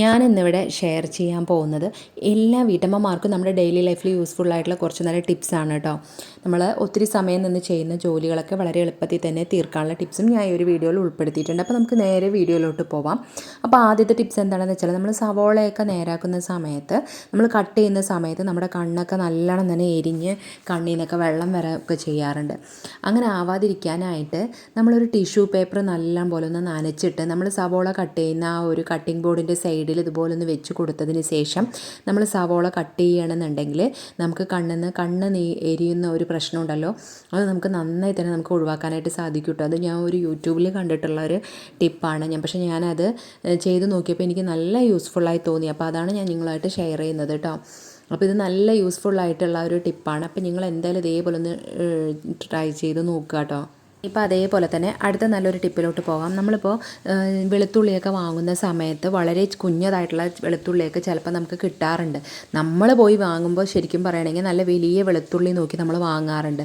ഞാൻ ഇന്നിവിടെ ഷെയർ ചെയ്യാൻ പോകുന്നത് എല്ലാ വീട്ടമ്മമാർക്കും നമ്മുടെ ഡെയിലി ലൈഫിൽ യൂസ്ഫുൾ ആയിട്ടുള്ള കുറച്ച് നല്ല ടിപ്സാണ് കേട്ടോ. നമ്മൾ ഒത്തിരി സമയം നിന്ന് ചെയ്യുന്ന ജോലികളൊക്കെ വളരെ എളുപ്പത്തിൽ തന്നെ തീർക്കാനുള്ള ടിപ്സും ഞാൻ ഈ ഒരു വീഡിയോയിൽ ഉൾപ്പെടുത്തിയിട്ടുണ്ട്. അപ്പോൾ നമുക്ക് നേരെ വീഡിയോയിലോട്ട് പോവാം. അപ്പോൾ ആദ്യത്തെ ടിപ്സ് എന്താണെന്ന് വെച്ചാൽ നമ്മൾ സവോളയൊക്കെ നേരാക്കുന്ന സമയത്ത് നമ്മൾ കട്ട് ചെയ്യുന്ന സമയത്ത് നമ്മുടെ കണ്ണൊക്കെ നല്ലോണം തന്നെ എരിഞ്ഞ് കണ്ണിൽ നിന്നൊക്കെ വെള്ളം വരൊക്കെ ചെയ്യാറുണ്ട്. അങ്ങനെ ആവാതിരിക്കാനായിട്ട് നമ്മളൊരു ടിഷ്യൂ പേപ്പർ നല്ലോണം പോലെ ഒന്ന് നനച്ചിട്ട് നമ്മൾ സവോള കട്ട് ചെയ്യുന്ന ആ ഒരു കട്ടിംഗ് ബോർഡിന്റെ സൈഡിൽ ഇതുപോലെ ഒന്ന് വെച്ച് കൊടുത്തതിന് ശേഷം നമ്മൾ സവോള കട്ട് ചെയ്യണമെന്നുണ്ടെങ്കിൽ നമുക്ക് കണ്ണെന്ന് കണ്ണ് നീ എരിയുന്ന ഒരു പ്രശ്നമുണ്ടല്ലോ. അത് നമുക്ക് നന്നായി തന്നെ നമുക്ക് ഒഴിവാക്കാനായിട്ട് സാധിക്കും കേട്ടോ. അത് ഞാൻ ഒരു യൂട്യൂബിൽ കണ്ടിട്ടുള്ള ഒരു ടിപ്പാണ്. ഞാൻ പക്ഷേ ഞാനത് ചെയ്ത് നോക്കിയപ്പോൾ എനിക്ക് നല്ല യൂസ്ഫുള്ളായി തോന്നി. അപ്പോൾ അതാണ് ഞാൻ നിങ്ങളായിട്ട് ഷെയർ ചെയ്യുന്നത് കേട്ടോ. അപ്പോൾ ഇത് നല്ല യൂസ്ഫുള്ളായിട്ടുള്ള ഒരു ടിപ്പാണ്. അപ്പോൾ നിങ്ങൾ എന്തായാലും ഇതേപോലെ ഒന്ന് ട്രൈ ചെയ്ത് നോക്കുക കേട്ടോ. ഇപ്പോൾ അതേപോലെ തന്നെ അടുത്ത നല്ലൊരു ടിപ്പിലോട്ട് പോകാം. നമ്മളിപ്പോൾ വെളുത്തുള്ളിയൊക്കെ വാങ്ങുന്ന സമയത്ത് വളരെ കുഞ്ഞതായിട്ടുള്ള വെളുത്തുള്ളിയൊക്കെ ചിലപ്പോൾ നമുക്ക് കിട്ടാറുണ്ട്. നമ്മൾ പോയി വാങ്ങുമ്പോൾ ശരിക്കും പറയുകയാണെങ്കിൽ നല്ല വലിയ വെളുത്തുള്ളി നോക്കി നമ്മൾ വാങ്ങാറുണ്ട്.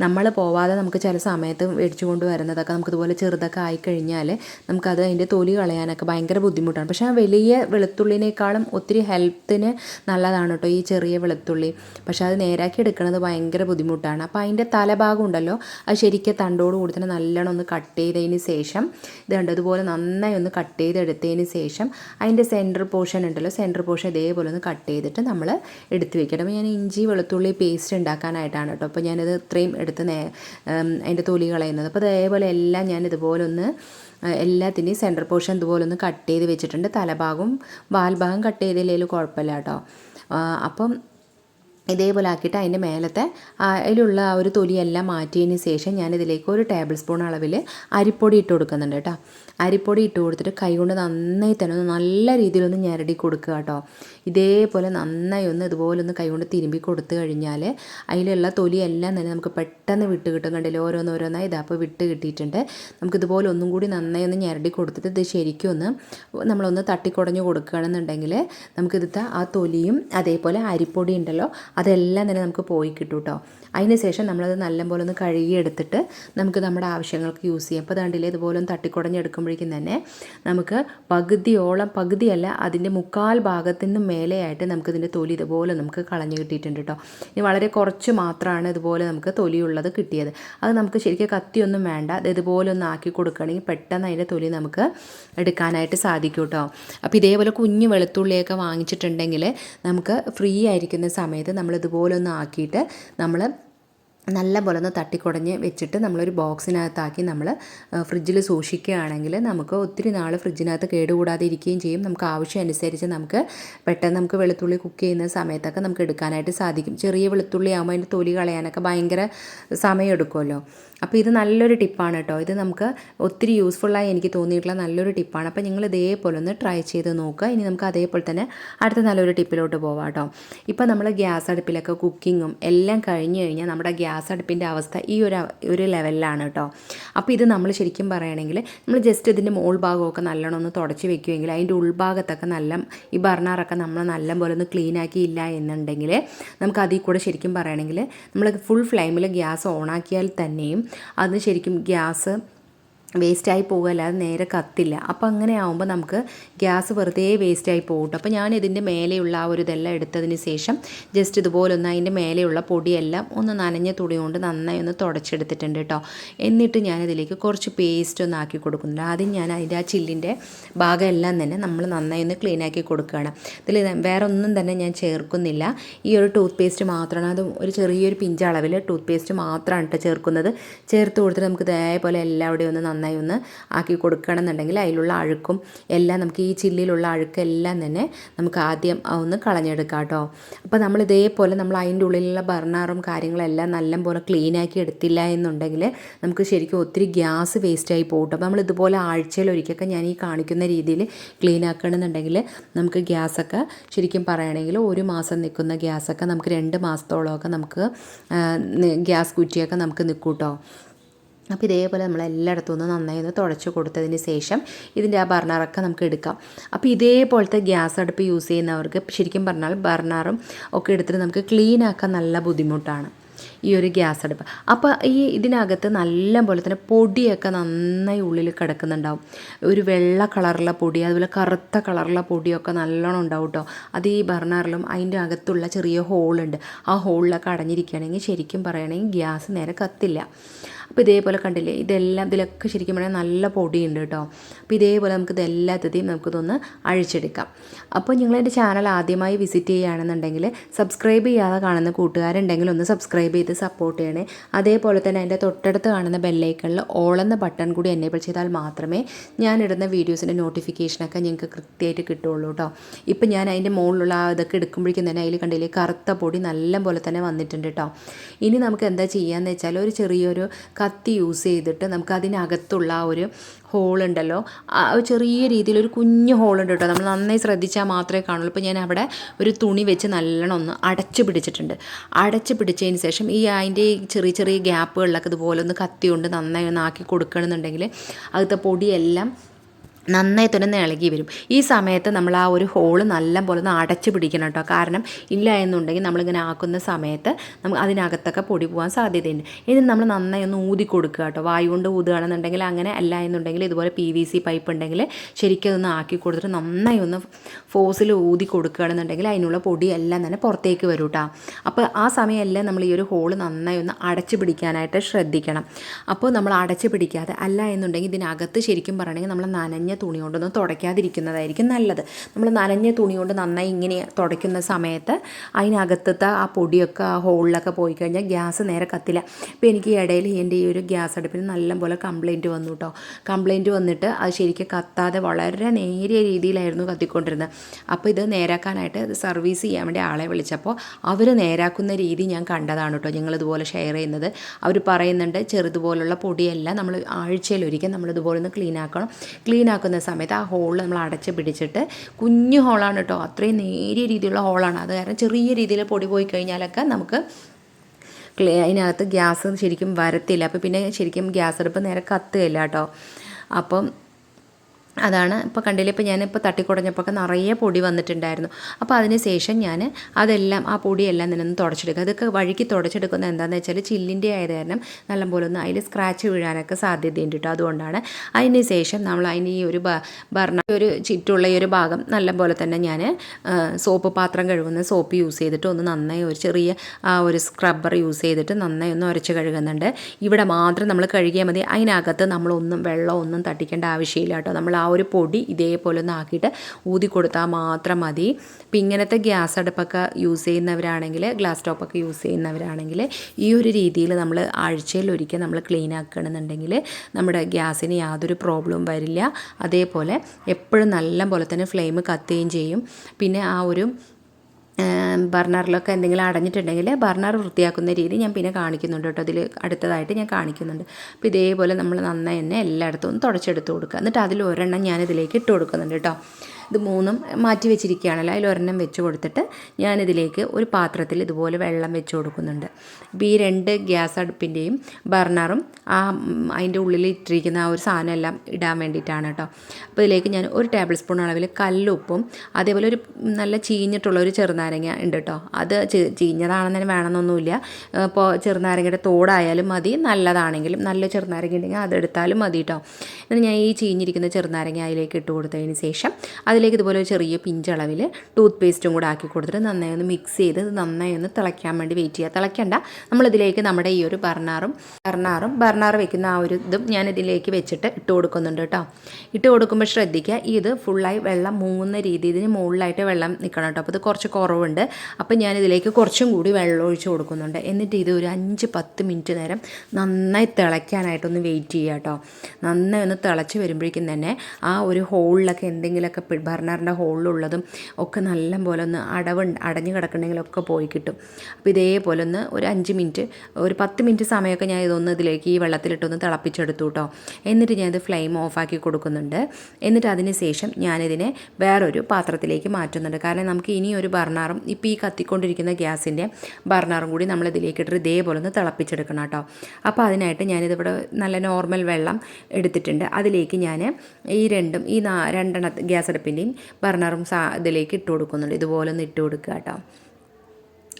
നമ്മൾ പോവാതെ നമുക്ക് ചില സമയത്ത് മേടിച്ചു കൊണ്ട് വരുന്നതൊക്കെ നമുക്കിതുപോലെ ചെറുതൊക്കെ ആയിക്കഴിഞ്ഞാൽ നമുക്കത് അതിന്റെ തൊലി കളയാനൊക്കെ ഭയങ്കര ബുദ്ധിമുട്ടാണ്. പക്ഷേ ആ വലിയ വെളുത്തുള്ളിനേക്കാളും ഒത്തിരി ഹെൽത്തിന് നല്ലതാണ് കേട്ടോ ഈ ചെറിയ വെളുത്തുള്ളി. പക്ഷേ അത് നേരാക്കി എടുക്കുന്നത് ഭയങ്കര ബുദ്ധിമുട്ടാണ്. അപ്പോൾ അതിന്റെ തലഭാഗം ഉണ്ടല്ലോ അത് ശരിക്കും തണ്ടോട് കൂടി തന്നെ നല്ലോണം ഒന്ന് കട്ട് ചെയ്തതിന് ശേഷം ഇത് കണ്ടതുപോലെ നന്നായി ഒന്ന് കട്ട് ചെയ്തെടുത്തതിന് ശേഷം അതിന്റെ സെന്റർ പോർഷൻ ഉണ്ടല്ലോ സെന്റർ പോർഷൻ ഇതേപോലെ ഒന്ന് കട്ട് ചെയ്തിട്ട് നമ്മൾ എടുത്ത് വെക്കണം. അപ്പോൾ ഞാൻ ഇഞ്ചി വെളുത്തുള്ളി പേസ്റ്റ് ഉണ്ടാക്കാനായിട്ടാണ് കേട്ടോ. അപ്പോൾ ഞാനിത് ഇത്രയും എടുത്ത് നേ അതിന്റെ തൊലി കളയുന്നത്. അപ്പോൾ അതേപോലെ എല്ലാം ഞാൻ ഇതുപോലെ ഒന്ന് എല്ലാത്തിന്റെയും സെന്റർ പോർഷൻ ഇതുപോലെ ഒന്ന് കട്ട് ചെയ്ത് വെച്ചിട്ടുണ്ട്. തലഭാഗവും വാൽഭാഗം കട്ട് ചെയ്തില്ലെങ്കിലും കുഴപ്പമില്ല കേട്ടോ. അപ്പം ഇതേപോലെ ആക്കിയിട്ട് അതിന്റെ മേലത്തെ അതിലുള്ള ആ ഒരു തൊലിയെല്ലാം മാറ്റിയതിന് ശേഷം ഞാനിതിലേക്ക് ഒരു ടേബിൾ സ്പൂൺ അളവിൽ അരിപ്പൊടി ഇട്ട് കൊടുക്കുന്നുണ്ട് കേട്ടോ. അരിപ്പൊടി ഇട്ട് കൊടുത്തിട്ട് കൈകൊണ്ട് നന്നായി തന്നെ ഒന്ന് നല്ല രീതിയിലൊന്ന് ഞെരടി കൊടുക്കുക കേട്ടോ. ഇതേപോലെ നന്നായി ഒന്ന് ഇതുപോലെ ഒന്ന് കൈകൊണ്ട് തിരുമ്പി കൊടുത്തു കഴിഞ്ഞാൽ അതിലുള്ള തൊലിയെല്ലാം തന്നെ നമുക്ക് പെട്ടെന്ന് വിട്ട് കിട്ടും. കണ്ടില്ല? ഓരോന്ന് ഓരോന്നായി ഇതപ്പോൾ വിട്ട് കിട്ടിയിട്ടുണ്ട്. നമുക്കിതുപോലെ ഒന്നും കൂടി നന്നായി ഒന്ന് ഞെരടി കൊടുത്തിട്ട് ഇത് ശരിക്കും ഒന്ന് നമ്മളൊന്ന് തട്ടിക്കുടഞ്ഞ് കൊടുക്കുകയാണെന്നുണ്ടെങ്കിൽ നമുക്കിതിത്തെ ആ തൊലിയും അതേപോലെ അരിപ്പൊടി ഉണ്ടല്ലോ അതെല്ലാം തന്നെ നമുക്ക് പോയി കിട്ടും കേട്ടോ അതിന് ശേഷം നമ്മളത് നല്ലപോലെ ഒന്ന് കഴുകിയെടുത്തിട്ട് നമുക്ക് നമ്മുടെ ആവശ്യങ്ങൾക്ക് യൂസ് ചെയ്യാം. അപ്പോൾ അതാണ്ടില്ലേ ഇതുപോലെ ഒന്ന് തട്ടിക്കുടഞ്ഞെടുക്കുമ്പോഴേക്കും തന്നെ നമുക്ക് പകുതിയോളം പകുതിയല്ല അതിന്റെ മുക്കാൽ ഭാഗത്തിന് മേലെയായിട്ട് നമുക്കിതിന്റെ തൊലി ഇതുപോലെ നമുക്ക് കളഞ്ഞു കിട്ടിയിട്ടുണ്ട് കേട്ടോ ഇനി വളരെ കുറച്ച് മാത്രമാണ് ഇതുപോലെ നമുക്ക് തൊലിയുള്ളത് കിട്ടിയത്. അത് നമുക്ക് ശരിക്കും കത്തിയൊന്നും വേണ്ട. അത് ഇതുപോലെ ഒന്ന് ആക്കി കൊടുക്കുകയാണെങ്കിൽ പെട്ടെന്ന് അതിന്റെ തൊലി നമുക്ക് എടുക്കാനായിട്ട് സാധിക്കും കേട്ടോ അപ്പോൾ ഇതേപോലെ കുഞ്ഞു വെളുത്തുള്ളിയൊക്കെ വാങ്ങിച്ചിട്ടുണ്ടെങ്കിൽ നമുക്ക് ഫ്രീ ആയിരിക്കുന്ന സമയത്ത് നമ്മൾ ഇതുപോലെ ഒന്ന് ആക്കിയിട്ട് നമ്മൾ നല്ല പോലെ ഒന്ന് തട്ടിക്കുടഞ്ഞ് വെച്ചിട്ട് നമ്മളൊരു ബോക്സിനകത്താക്കി നമ്മൾ ഫ്രിഡ്ജിൽ സൂക്ഷിക്കുകയാണെങ്കിൽ നമുക്ക് ഒത്തിരി നാൾ ഫ്രിഡ്ജിനകത്ത് കേടുകൂടാതെ ഇരിക്കുകയും ചെയ്യും. നമുക്ക് ആവശ്യം അനുസരിച്ച് നമുക്ക് പെട്ടെന്ന് നമുക്ക് വെളുത്തുള്ളി കുക്ക് ചെയ്യുന്ന സമയത്തൊക്കെ നമുക്ക് എടുക്കാനായിട്ട് സാധിക്കും. ചെറിയ വെളുത്തുള്ളി ആകുമ്പോൾ അതിന്റെ തൊലി കളയാനൊക്കെ ഭയങ്കര സമയം എടുക്കുമല്ലോ അപ്പോൾ ഇത് നല്ലൊരു ടിപ്പാണ് കേട്ടോ. ഇത് നമുക്ക് ഒത്തിരി യൂസ്ഫുള്ളായി എനിക്ക് തോന്നിയിട്ടുള്ള നല്ലൊരു ടിപ്പാണ്. അപ്പോൾ നിങ്ങൾ ഇതേപോലെ ഒന്ന് ട്രൈ ചെയ്ത് നോക്കുക. ഇനി നമുക്ക് അതേപോലെ തന്നെ അടുത്ത നല്ലൊരു ടിപ്പിലോട്ട് പോവാം കേട്ടോ. ഇപ്പോൾ നമ്മൾ ഗ്യാസ് അടുപ്പിലൊക്കെ കുക്കിങ്ങും എല്ലാം കഴിഞ്ഞ് കഴിഞ്ഞാൽ നമ്മുടെ ഗ്യാസ് അടുപ്പിന്റെ അവസ്ഥ ഈ ഒരു ഒരു ലെവലിലാണ് കേട്ടോ. അപ്പോൾ ഇത് നമ്മൾ ശരിക്കും പറയുകയാണെങ്കിൽ നമ്മൾ ജസ്റ്റ് ഇതിന്റെ മോൾ ഭാഗമൊക്കെ നല്ലോണം ഒന്ന് തുടച്ച് വെക്കുമെങ്കിൽ അതിന്റെ ഉൾഭാഗത്തൊക്കെ നല്ല ഈ ബർണറൊക്കെ നമ്മൾ നല്ല പോലെ ഒന്ന് ക്ലീൻ ആക്കിയില്ല എന്നുണ്ടെങ്കിൽ നമുക്ക് അതിൽ കൂടെ ശരിക്കും പറയുകയാണെങ്കിൽ നമ്മൾ ഫുൾ ഫ്ലെയിമിൽ ഗ്യാസ് ഓണാക്കിയാൽ തന്നെയും അത് ശരിക്കും ഗ്യാസ് വേസ്റ്റായി പോകുക അല്ലാതെ നേരെ കത്തില്ല. അപ്പോൾ അങ്ങനെ ആകുമ്പോൾ നമുക്ക് ഗ്യാസ് വെറുതെ വേസ്റ്റായി പോകും അപ്പോൾ ഞാൻ ഇതിന്റെ മേലെയുള്ള ആ ഒരു ഇതെല്ലാം എടുത്തതിന് ശേഷം ജസ്റ്റ് ഇതുപോലെ ഒന്ന് അതിന്റെ മേലെയുള്ള പൊടിയെല്ലാം ഒന്ന് നനഞ്ഞ തുണി കൊണ്ട് നന്നായി ഒന്ന് തുടച്ചെടുത്തിട്ടുണ്ട് കേട്ടോ എന്നിട്ട് ഞാനിതിലേക്ക് കുറച്ച് പേസ്റ്റ് ഒന്ന് ആക്കി കൊടുക്കുന്നുണ്ട്. ആദ്യം ഞാൻ അതിന്റെ ആ ചില്ലിന്റെ ഭാഗമെല്ലാം തന്നെ നമ്മൾ നന്നായി ഒന്ന് ക്ലീൻ ആക്കി കൊടുക്കുകയാണ്. ഇതിൽ വേറെ ഒന്നും തന്നെ ഞാൻ ചേർക്കുന്നില്ല. ഈ ഒരു ടൂത്ത് പേസ്റ്റ് മാത്രമാണ്. അത് ഒരു ചെറിയൊരു പിഞ്ചളവിൽ ടൂത്ത് പേസ്റ്റ് മാത്രമാണ് കേട്ടോ ചേർക്കുന്നത്. ചേർത്ത് കൊടുത്തിട്ട് നമുക്ക് ഇതേപോലെ എല്ലാവിടെയും ഒന്ന് നന്നായി ഒന്ന് ആക്കി കൊടുക്കണമെന്നുണ്ടെങ്കിൽ അതിലുള്ള അഴുക്കും എല്ലാം നമുക്ക് ഈ ചില്ലിയിലുള്ള അഴുക്കെല്ലാം തന്നെ നമുക്ക് ആദ്യം ഒന്ന് കളഞ്ഞെടുക്കാം കേട്ടോ. അപ്പോൾ നമ്മൾ ഇതേപോലെ നമ്മൾ അതിന്റെ ഉള്ളിലുള്ള ബർണറും കാര്യങ്ങളെല്ലാം നല്ലപോലെ ക്ലീൻ ആക്കി എടുത്തില്ല എന്നുണ്ടെങ്കിൽ നമുക്ക് ശരിക്കും ഒത്തിരി ഗ്യാസ് വേസ്റ്റായി പോകും അപ്പോൾ നമ്മൾ ഇതുപോലെ ആഴ്ചയിൽ ഒരിക്കലൊക്കെ ഞാൻ ഈ കാണിക്കുന്ന രീതിയിൽ ക്ലീൻ ആക്കണമെന്നുണ്ടെങ്കിൽ നമുക്ക് ഗ്യാസൊക്കെ ശരിക്കും പറയുകയാണെങ്കിൽ ഒരു മാസം നിൽക്കുന്ന ഗ്യാസൊക്കെ നമുക്ക് രണ്ട് മാസത്തോളമൊക്കെ നമുക്ക് ഗ്യാസ് കുറ്റിയൊക്കെ നമുക്ക് നിൽക്കും കേട്ടോ. അപ്പോൾ ഇതേപോലെ നമ്മൾ എല്ലായിടത്തും ഒന്ന് നന്നായി ഒന്ന് തുടച്ച് കൊടുത്തതിന് ശേഷം ഇതിന്റെ ആ ബർണറൊക്കെ നമുക്ക് എടുക്കാം. അപ്പോൾ ഇതേപോലത്തെ ഗ്യാസ് അടുപ്പ് യൂസ് ചെയ്യുന്നവർക്ക് ശരിക്കും പറഞ്ഞാൽ ബർണറും ഒക്കെ എടുത്തിട്ട് നമുക്ക് ക്ലീൻ ആക്കാൻ നല്ല ബുദ്ധിമുട്ടാണ് ഈ ഒരു ഗ്യാസ് അടുപ്പ്. അപ്പോൾ ഈ ഇതിനകത്ത് നല്ല പോലെ തന്നെ പൊടിയൊക്കെ നന്നായി ഉള്ളിൽ കിടക്കുന്നുണ്ടാവും. ഒരു വെള്ള കളറുള്ള പൊടി അതുപോലെ കറുത്ത കളറുള്ള പൊടിയൊക്കെ നല്ലോണം ഉണ്ടാവും കേട്ടോ അത് ഈ ബർണറിലും അതിന്റെ അകത്തുള്ള ചെറിയ ഹോളുണ്ട്. ആ ഹോളിലൊക്കെ അടഞ്ഞിരിക്കുകയാണെങ്കിൽ ശരിക്കും പറയുകയാണെങ്കിൽ ഗ്യാസ് നേരെ കത്തില്ല. അപ്പോൾ ഇതേപോലെ കണ്ടില്ലേ? ഇതെല്ലാം ഇതിലൊക്കെ ശരിക്കും പറഞ്ഞാൽ നല്ല പൊടിയുണ്ട് കേട്ടോ. അപ്പോൾ ഇതേപോലെ നമുക്ക് ഇതെല്ലാത്തതെയും നമുക്കിതൊന്ന് അഴിച്ചെടുക്കാം. അപ്പോൾ നിങ്ങൾ എന്റെ ചാനൽ ആദ്യമായി വിസിറ്റ് ചെയ്യുകയാണെന്നുണ്ടെങ്കിൽ സബ്സ്ക്രൈബ് ചെയ്യാതെ കാണുന്ന കൂട്ടുകാരുണ്ടെങ്കിൽ ഒന്ന് സബ്സ്ക്രൈബ് ചെയ്ത് സപ്പോർട്ട് ചെയ്യണേ. അതേപോലെ തന്നെ എന്റെ തൊട്ടടുത്ത് കാണുന്ന ബെല്ലൈക്കണിൽ ഓളെന്ന ബട്ടൺ കൂടി എനേബിൾ ചെയ്താൽ മാത്രമേ ഞാനിടുന്ന വീഡിയോസിന്റെ നോട്ടിഫിക്കേഷനൊക്കെ നിങ്ങൾക്ക് കൃത്യമായിട്ട് കിട്ടുള്ളൂ കേട്ടോ. ഇപ്പം ഞാൻ അതിന്റെ മുകളിലുള്ള ഇതൊക്കെ എടുക്കുമ്പോഴേക്കും തന്നെ അതിൽ കണ്ടില്ലേ കറുത്ത പൊടി നല്ല പോലെ തന്നെ വന്നിട്ടുണ്ട് കേട്ടോ. ഇനി നമുക്ക് എന്താ ചെയ്യാന്ന് വെച്ചാൽ ഒരു ചെറിയൊരു കത്തി യൂസ് ചെയ്തിട്ട് നമുക്ക് അതിനകത്തുള്ള ആ ഒരു ഹോളുണ്ടല്ലോ. ചെറിയ രീതിയിൽ ഒരു കുഞ്ഞു ഹോളുണ്ട് കേട്ടോ. നമ്മൾ നന്നായി ശ്രദ്ധിച്ചാൽ മാത്രമേ കാണുള്ളൂ. ഇപ്പോൾ ഞാൻ അവിടെ ഒരു തുണി വെച്ച് നല്ലോണം ഒന്ന് അടച്ചു പിടിച്ചിട്ടുണ്ട്. അടച്ചു പിടിച്ചതിന് ശേഷം ഈ അതിന്റെ ചെറിയ ചെറിയ ഗ്യാപ്പുകളിലൊക്കെ ഇതുപോലെ ഒന്ന് കത്തി കൊണ്ട് നന്നായി ഒന്ന് ആക്കി കൊടുക്കണമെന്നുണ്ടെങ്കിൽ അകത്തെ പൊടിയെല്ലാം നന്നായി തന്നെ ഇളകി വരും. ഈ സമയത്ത് നമ്മൾ ആ ഒരു ഹോൾ നല്ല പോലെ ഒന്ന് അടച്ചു പിടിക്കണം കേട്ടോ. കാരണം ഇല്ല എന്നുണ്ടെങ്കിൽ നമ്മളിങ്ങനെ ആക്കുന്ന സമയത്ത് നമുക്ക് അതിനകത്തൊക്കെ പൊടി പോകാൻ സാധ്യതയുണ്ട്. ഇനി നമ്മൾ നന്നായി ഒന്ന് ഊതി കൊടുക്കുക കേട്ടോ. വായു കൊണ്ട് ഊതുകയാണെന്നുണ്ടെങ്കിൽ അങ്ങനെ അല്ല എന്നുണ്ടെങ്കിൽ ഇതുപോലെ പി വി സി പൈപ്പ് ഉണ്ടെങ്കിൽ ശരിക്കും അതൊന്ന് ആക്കി കൊടുത്തിട്ട് നന്നായി ഒന്ന് ഫോസിൽ ഊതി കൊടുക്കുകയാണെന്നുണ്ടെങ്കിൽ അതിനുള്ള പൊടി എല്ലാം തന്നെ പുറത്തേക്ക് വരും കേട്ടോ. അപ്പോൾ ആ സമയമെല്ലാം നമ്മൾ ഈ ഒരു ഹോൾ നന്നായി ഒന്ന് അടച്ചു പിടിക്കാനായിട്ട് ശ്രദ്ധിക്കണം. അപ്പോൾ നമ്മൾ അടച്ചു പിടിക്കാതെ അല്ല എന്നുണ്ടെങ്കിൽ ഇതിനകത്ത് ശരിക്കും പറയണമെങ്കിൽ നമ്മൾ നനഞ്ഞ തുണി കൊണ്ടൊന്നും തുടയ്ക്കാതിരിക്കുന്നതായിരിക്കും നല്ലത്. നമ്മൾ നനഞ്ഞ തുണി കൊണ്ട് നന്നായി ഇങ്ങനെ തുടയ്ക്കുന്ന സമയത്ത് അതിനകത്തത്തെ ആ പൊടിയൊക്കെ ആ ഹോളിലൊക്കെ പോയി കഴിഞ്ഞാൽ ഗ്യാസ് നേരെ കത്തില്ല. ഇപ്പോൾ എനിക്ക് ഇടയിൽ എന്റെ ഈ ഒരു ഗ്യാസ് അടുപ്പിന് നല്ലപോലെ കംപ്ലയിന്റ് വന്നു കേട്ടോ. കംപ്ലയിന്റ് വന്നിട്ട് അത് ശരിക്കും കത്താതെ വളരെ നേരിയ രീതിയിലായിരുന്നു കത്തിക്കൊണ്ടിരുന്നത്. അപ്പോൾ ഇത് നേരാക്കാനായിട്ട് സർവീസ് ചെയ്യാൻ വേണ്ടി ആളെ വിളിച്ചപ്പോൾ അവർ നേരാക്കുന്ന രീതി ഞാൻ കണ്ടതാണ് കേട്ടോ. ഞങ്ങളിതുപോലെ ഷെയർ ചെയ്യുന്നത്. അവർ പറയുന്നുണ്ട് ചെറുതുപോലുള്ള പൊടിയെല്ലാം നമ്മൾ ആഴ്ചയിലൊരിക്കൽ നമ്മളിതുപോലെ ഒന്ന് ക്ലീൻ ആക്കണം ക്ലീൻ ആക്കുന്ന സമയത്ത് ആ ഹോളിൽ നമ്മൾ അടച്ച് പിടിച്ചിട്ട് കുഞ്ഞു ഹോളാണ് കേട്ടോ അത്രയും നേരിയ രീതിയിലുള്ള ഹോളാണ് അത് കാരണം ചെറിയ രീതിയിൽ പൊടി പോയി കഴിഞ്ഞാലൊക്കെ നമുക്ക് അതിനകത്ത് ഗ്യാസ് ശരിക്കും വരത്തില്ല. അപ്പോൾ പിന്നെ ശരിക്കും ഗ്യാസ് അടുപ്പ് നേരെ കത്തുകയില്ല കേട്ടോ അപ്പം അതാണ് ഇപ്പോൾ കണ്ടില്ല ഇപ്പോൾ ഞാനിപ്പോൾ തട്ടിക്കുടഞ്ഞപ്പോൾ നിറയെ പൊടി വന്നിട്ടുണ്ടായിരുന്നു. അപ്പോൾ അതിന് ശേഷം ഞാൻ അതെല്ലാം ആ പൊടിയെല്ലാം നിന്നൊന്ന് തുടച്ചെടുക്കുക അതൊക്കെ വഴുക്കി തുടച്ചെടുക്കുന്നത് എന്താണെന്ന് വെച്ചാൽ ചില്ലിന്റെ ആയത് കാരണം നല്ലപോലെ ഒന്ന് അതിൽ സ്ക്രാച്ച് വീഴാനൊക്കെ സാധ്യതയുണ്ട് കേട്ടോ അതുകൊണ്ടാണ്. അതിന് ശേഷം നമ്മൾ അതിന് ഈ ഒരു ഭരണ ഒരു ചുറ്റുള്ള ഈ ഒരു ഭാഗം നല്ലപോലെ തന്നെ ഞാൻ സോപ്പ് പാത്രം കഴുകുന്ന സോപ്പ് യൂസ് ചെയ്തിട്ട് ഒന്ന് നന്നായി ഒരു ചെറിയ ആ ഒരു സ്ക്രബ്ബർ യൂസ് ചെയ്തിട്ട് നന്നായി ഒന്ന് ഉരച്ച് കഴുകുന്നുണ്ട്. ഇവിടെ മാത്രം നമ്മൾ കഴുകിയാൽ മതി. അതിനകത്ത് നമ്മളൊന്നും വെള്ളം ഒന്നും തട്ടിക്കേണ്ട ആവശ്യമില്ല കേട്ടോ നമ്മൾ ആ ഒരു പൊടി ഇതേപോലെ ഒന്ന് ആക്കിയിട്ട് ഊതി കൊടുത്താൽ മാത്രം മതി. ഇപ്പം ഇങ്ങനത്തെ ഗ്യാസ് അടുപ്പൊക്കെ യൂസ് ചെയ്യുന്നവരാണെങ്കിൽ ഗ്ലാസ് ടോപ്പൊക്കെ യൂസ് ചെയ്യുന്നവരാണെങ്കിൽ ഈ ഒരു രീതിയിൽ നമ്മൾ ആഴ്ചയിൽ ഒരിക്കൽ നമ്മൾ ക്ലീൻ ആക്കണമെന്നുണ്ടെങ്കിൽ നമ്മുടെ ഗ്യാസിന് യാതൊരു പ്രോബ്ലവും വരില്ല. അതേപോലെ എപ്പോഴും നല്ല പോലെ തന്നെ ഫ്ലെയിം കത്തുകയും ചെയ്യും. പിന്നെ ആ ഒരു ബർണറിലൊക്കെ എന്തെങ്കിലും അടഞ്ഞിട്ടുണ്ടെങ്കിൽ ബർണർ വൃത്തിയാക്കുന്ന രീതി ഞാൻ പിന്നെ കാണിക്കുന്നുണ്ട് കേട്ടോ. അതിൽ അടുത്തതായിട്ട് ഞാൻ കാണിക്കുന്നുണ്ട്. അപ്പോൾ ഇതേപോലെ നമ്മൾ നന്നായി തന്നെ എല്ലായിടത്തും ഒന്ന് തുടച്ചെടുത്ത് കൊടുക്കുക. എന്നിട്ട് അതിൽ ഒരെണ്ണം ഞാൻ ഇതിലേക്ക് ഇട്ട് കൊടുക്കുന്നുണ്ട് കേട്ടോ. ഇത് മൂന്നും മാറ്റി വെച്ചിരിക്കുകയാണല്ലോ അതിൽ ഒരെണ്ണം വെച്ച് കൊടുത്തിട്ട് ഞാനിതിലേക്ക് ഒരു പാത്രത്തിൽ ഇതുപോലെ വെള്ളം വെച്ച് കൊടുക്കുന്നുണ്ട്. ഇപ്പോൾ ഈ രണ്ട് ഗ്യാസ് അടുപ്പിന്റെയും ബർണറും ആ അതിന്റെ ഉള്ളിൽ ഇട്ടിരിക്കുന്ന ആ ഒരു സാധനം എല്ലാം ഇടാൻ വേണ്ടിയിട്ടാണ് കേട്ടോ. അപ്പോൾ ഇതിലേക്ക് ഞാൻ ഒരു ടേബിൾ സ്പൂൺ അളവിൽ കല്ലുപ്പും അതേപോലെ ഒരു നല്ല ചീഞ്ഞിട്ടുള്ള ഒരു ചെറുനാരങ്ങ ഉണ്ട് കേട്ടോ. അത് ചീഞ്ഞതാണെന്ന് വേണമെന്നൊന്നുമില്ല. ഇപ്പോൾ ചെറുനാരങ്ങയുടെ തോടായാലും മതി. നല്ലതാണെങ്കിലും നല്ല ചെറുനാരങ്ങ ഉണ്ടെങ്കിൽ അതെടുത്താലും മതി കേട്ടോ. എന്നിട്ട് ഞാൻ ഈ ചീഞ്ഞിരിക്കുന്ന ചെറുനാരങ്ങ അതിലേക്ക് ഇട്ട് കൊടുത്തതിന് ശേഷം അതിലേക്ക് ഇതുപോലെ ചെറിയ പിഞ്ചളവിൽ ടൂത്ത് പേസ്റ്റും കൂടെ ആക്കി കൊടുത്തിട്ട് നന്നായി ഒന്ന് മിക്സ് ചെയ്ത് നന്നായി ഒന്ന് തിളയ്ക്കാൻ വേണ്ടി വെയിറ്റ് ചെയ്യുക തിളയ്ക്കണ്ട. നമ്മളിതിലേക്ക് നമ്മുടെ ഈ ഒരു ബർണാറും ബർണാറും ബർണാർ വെക്കുന്ന ആ ഒരു ഇതും ഞാൻ ഇതിലേക്ക് വെച്ചിട്ട് ഇട്ട് കൊടുക്കുന്നുണ്ട് കേട്ടോ. ഇട്ട് കൊടുക്കുമ്പോൾ ശ്രദ്ധിക്കുക ഇത് ഫുള്ളായി വെള്ളം മൂന്ന് രീതി ഇതിന് മുകളിലായിട്ട് വെള്ളം നിൽക്കണം കേട്ടോ. അപ്പോൾ ഇത് കുറച്ച് കുറവുണ്ട്. അപ്പോൾ ഞാൻ ഇതിലേക്ക് കുറച്ചും കൂടി വെള്ളം ഒഴിച്ച് കൊടുക്കുന്നുണ്ട്. എന്നിട്ട് ഇത് ഒരു അഞ്ച് പത്ത് മിനിറ്റ് നേരം നന്നായി തിളയ്ക്കാനായിട്ടൊന്ന് വെയിറ്റ് ചെയ്യുക കേട്ടോ. നന്നായി ഒന്ന് തിളച്ച് വരുമ്പോഴേക്കും തന്നെ ആ ഒരു ഹോളിലൊക്കെ എന്തെങ്കിലുമൊക്കെ ബർണറിന്റെ ഹോളിലുള്ളതും ഒക്കെ നല്ല പോലെ ഒന്ന് അടവ് അടഞ്ഞു കിടക്കണമെങ്കിലൊക്കെ പോയി കിട്ടും. അപ്പോൾ ഇതേപോലെ ഒന്ന് ഒരു അഞ്ച് മിനിറ്റ് ഒരു പത്ത് മിനിറ്റ് സമയമൊക്കെ ഞാൻ ഇതൊന്ന് ഇതിലേക്ക് ഈ വെള്ളത്തിലിട്ടൊന്ന് തിളപ്പിച്ചെടുത്തു കേട്ടോ. എന്നിട്ട് ഞാനിത് ഫ്ലെയിം ഓഫാക്കി കൊടുക്കുന്നുണ്ട്. എന്നിട്ട് അതിന് ശേഷം ഞാനിതിനെ വേറൊരു പാത്രത്തിലേക്ക് മാറ്റുന്നുണ്ട്. കാരണം നമുക്ക് ഇനി ഒരു ബർണറും ഇപ്പോൾ ഈ കത്തിക്കൊണ്ടിരിക്കുന്ന ഗ്യാസിന്റെ ബർണറും കൂടി നമ്മൾ ഇതിലേക്ക് ഇട്ടിട്ട് ഇതേപോലെ ഒന്ന് തിളപ്പിച്ചെടുക്കണം കേട്ടോ. അപ്പോൾ അതിനായിട്ട് ഞാനിതിവിടെ നല്ല നോർമൽ വെള്ളം എടുത്തിട്ടുണ്ട്. അതിലേക്ക് ഞാൻ ഈ രണ്ടും ഈ രണ്ടെണ്ണ ഗ്യാസ് അടുപ്പിന്റെയും ബർണറും സാ ഇതിലേക്ക് ഇട്ട് കൊടുക്കുന്നുണ്ട് ഇതുപോലെ ഒന്ന് ഇട്ട് കൊടുക്കുക കേട്ടോ.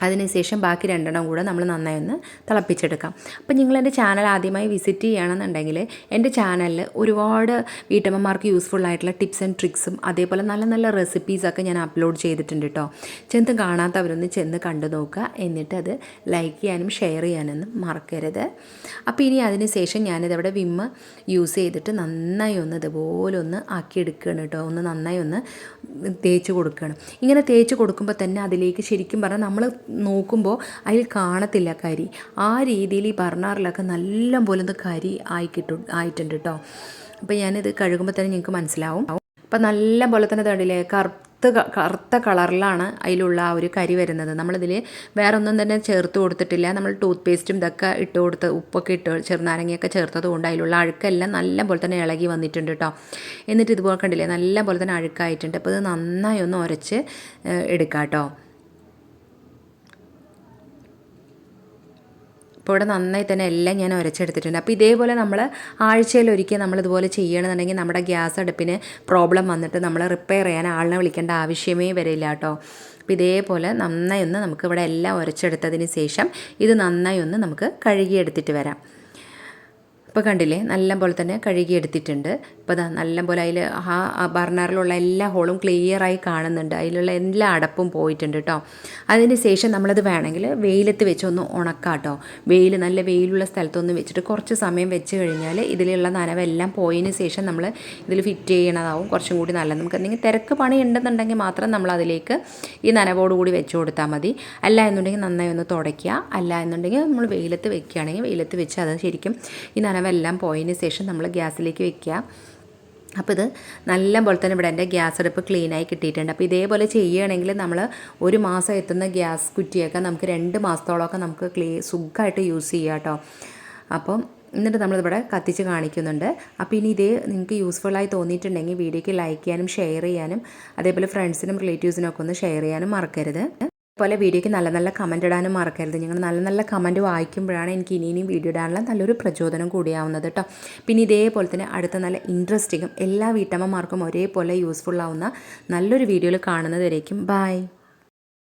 അതിനുശേഷം ബാക്കി രണ്ടെണ്ണം കൂടെ നമ്മൾ നന്നായി ഒന്ന് തിളപ്പിച്ചെടുക്കാം. അപ്പോൾ നിങ്ങൾ എന്റെ ചാനൽ ആദ്യമായി വിസിറ്റ് ചെയ്യുകയാണെന്നുണ്ടെങ്കിൽ എന്റെ ചാനലിൽ ഒരുപാട് വീട്ടമ്മമാർക്ക് യൂസ്ഫുൾ ആയിട്ടുള്ള ടിപ്സ് ആൻഡ് ട്രിക്സും അതേപോലെ നല്ല നല്ല റെസിപ്പീസൊക്കെ ഞാൻ അപ്ലോഡ് ചെയ്തിട്ടുണ്ട് കേട്ടോ. ചെന്ന് കാണാത്തവരൊന്ന് ചെന്ന് കണ്ടു നോക്കുക. എന്നിട്ട് അത് ലൈക്ക് ചെയ്യാനും ഷെയർ ചെയ്യാനൊന്നും മറക്കരുത്. അപ്പോൾ ഇനി അതിനുശേഷം ഞാനിതവിടെ വിമ്മ് യൂസ് ചെയ്തിട്ട് നന്നായി ഒന്ന് ഇതുപോലെ ഒന്ന് ആക്കിയെടുക്കുകയാണ് കേട്ടോ. ഒന്ന് നന്നായി ഒന്ന് തേച്ച് കൊടുക്കുകയാണ്. ഇങ്ങനെ തേച്ച് കൊടുക്കുമ്പോൾ തന്നെ അതിലേക്ക് ശരിക്കും പറഞ്ഞാൽ നമ്മൾ നോക്കുമ്പോൾ അതിൽ കാണത്തില്ല കരി. ആ രീതിയിൽ ഈ ബർണറിലൊക്കെ നല്ല പോലെ ഒന്ന് കരി ആയി കിട്ടും ആയിട്ടുണ്ട് കേട്ടോ അപ്പോൾ ഞാനിത് കഴുകുമ്പോൾ തന്നെ നിങ്ങൾക്ക് മനസ്സിലാവും. അപ്പം നല്ല പോലെ തന്നെ തടിയില്ലേ കറുത്ത കറുത്ത കളറിലാണ് അതിലുള്ള ആ ഒരു കരി വരുന്നത്. നമ്മളിതിൽ വേറെ ഒന്നും തന്നെ ചേർത്ത് കൊടുത്തിട്ടില്ല. നമ്മൾ ടൂത്ത് പേസ്റ്റും ഇതൊക്കെ ഇട്ട് കൊടുത്ത് ഉപ്പൊക്കെ ഇട്ട് ചെറുനാരങ്ങയൊക്കെ ചേർത്തത് കൊണ്ട് അതിലുള്ള അഴുക്കെല്ലാം നല്ല പോലെ തന്നെ ഇളകി വന്നിട്ടുണ്ട് കേട്ടോ എന്നിട്ട് ഇതുപോലെ കണ്ടില്ലേ? നല്ല പോലെ തന്നെ അഴുക്കായിട്ടുണ്ട്. അപ്പോൾ ഇത് നന്നായി ഒന്ന് ഉരച്ച് എടുക്കാം കേട്ടോ ഇപ്പോൾ ഇവിടെ നന്നായി തന്നെ എല്ലാം ഞാൻ ഉരച്ചെടുത്തിട്ടുണ്ട്. അപ്പോൾ ഇതേപോലെ നമ്മൾ ആഴ്ചയിൽ ഒരിക്കൽ നമ്മളിതുപോലെ ചെയ്യണമെന്നുണ്ടെങ്കിൽ നമ്മുടെ ഗ്യാസ് അടുപ്പിന് പ്രോബ്ലം വന്നിട്ട് നമ്മൾ റിപ്പയർ ചെയ്യാൻ ആളിനെ വിളിക്കേണ്ട ആവശ്യമേ വരില്ല കേട്ടോ. അപ്പോൾ ഇതേപോലെ നന്നായി ഒന്ന് നമുക്ക് ഇവിടെ എല്ലാം ഉരച്ചെടുത്തതിന് ശേഷം ഇത് നന്നായി ഒന്ന് നമുക്ക് കഴുകിയെടുത്തിട്ട് വരാം. ഇപ്പോൾ കണ്ടില്ലേ? നല്ല പോലെ തന്നെ കഴുകിയെടുത്തിട്ടുണ്ട്. ഇപ്പോൾ അതാ നല്ല പോലെ അതിൽ ആ ബർണറിലുള്ള എല്ലാ ഹോളും ക്ലിയറായി കാണുന്നുണ്ട്. അതിലുള്ള എല്ലാ അടപ്പും പോയിട്ടുണ്ട് കേട്ടോ അതിന് ശേഷം നമ്മളത് വേണമെങ്കിൽ വെയിലത്ത് വെച്ചൊന്ന് ഉണക്കാം കേട്ടോ വെയിൽ നല്ല വെയിലുള്ള സ്ഥലത്തൊന്ന് വെച്ചിട്ട് കുറച്ച് സമയം വെച്ച് കഴിഞ്ഞാൽ ഇതിലുള്ള നനവെല്ലാം പോയതിന് ശേഷം നമ്മൾ ഇതിൽ ഫിറ്റ് ചെയ്യണതാവും. കുറച്ചും കൂടി നല്ലത്. നമുക്ക് എന്തെങ്കിലും തിരക്ക് പണി ഉണ്ടെന്നുണ്ടെങ്കിൽ മാത്രം നമ്മൾ അതിലേക്ക് ഈ നനവോടുകൂടി വെച്ച് കൊടുത്താൽ മതി. അല്ല എന്നുണ്ടെങ്കിൽ നന്നായി ഒന്ന് തുടയ്ക്കുക. അല്ല എന്നുണ്ടെങ്കിൽ നമ്മൾ വെയിലത്ത് വെക്കുകയാണെങ്കിൽ വെയിലത്ത് വെച്ച് അത് ശരിക്കും ഈ നനവെല്ലാം പോയതിന് ശേഷം നമ്മൾ ഗ്യാസിലേക്ക് വെക്കുക. അപ്പോൾ ഇത് നല്ല പോലെ തന്നെ ഇവിടെ എന്റെ ഗ്യാസ് അടുപ്പ് ക്ലീനായി കിട്ടിയിട്ടുണ്ട്. അപ്പോൾ ഇതേപോലെ ചെയ്യുകയാണെങ്കിൽ നമ്മൾ ഒരു മാസം എത്തുന്ന ഗ്യാസ് കുറ്റിയൊക്കെ നമുക്ക് രണ്ട് മാസത്തോളമൊക്കെ നമുക്ക് ക്ലീ സുഖമായിട്ട് യൂസ് ചെയ്യാം കേട്ടോ. അപ്പം എന്നിട്ട് നമ്മളിവിടെ കത്തിച്ച് കാണിക്കുന്നുണ്ട്. അപ്പോൾ ഇനി ഇതേ നിങ്ങൾക്ക് യൂസ്ഫുള്ളായി തോന്നിയിട്ടുണ്ടെങ്കിൽ വീഡിയോയ്ക്ക് ലൈക്ക് ചെയ്യാനും ഷെയർ ചെയ്യാനും അതേപോലെ ഫ്രണ്ട്സിനും റിലേറ്റീവ്സിനും ഒക്കെ ഒന്ന് ഷെയർ ചെയ്യാനും മറക്കരുത്. അതുപോലെ വീഡിയോയ്ക്ക് നല്ല നല്ല കമന്റ് ഇടാനും മറക്കരുത്. നിങ്ങൾ നല്ല നല്ല കമന്റ് വായിക്കുമ്പോഴാണ് എനിക്ക് ഇനി ഇനിയും വീഡിയോ ഇടാനുള്ള നല്ലൊരു പ്രചോദനം കൂടിയാവുന്നത് കേട്ടോ പിന്നെ ഇതേപോലെ തന്നെ അടുത്ത നല്ല ഇൻട്രസ്റ്റിങ്ങും എല്ലാ വീട്ടമ്മമാർക്കും ഒരേപോലെ യൂസ്ഫുൾ ആവുന്ന നല്ലൊരു വീഡിയോയിൽ കാണുന്നതുവരേക്കും. ബൈ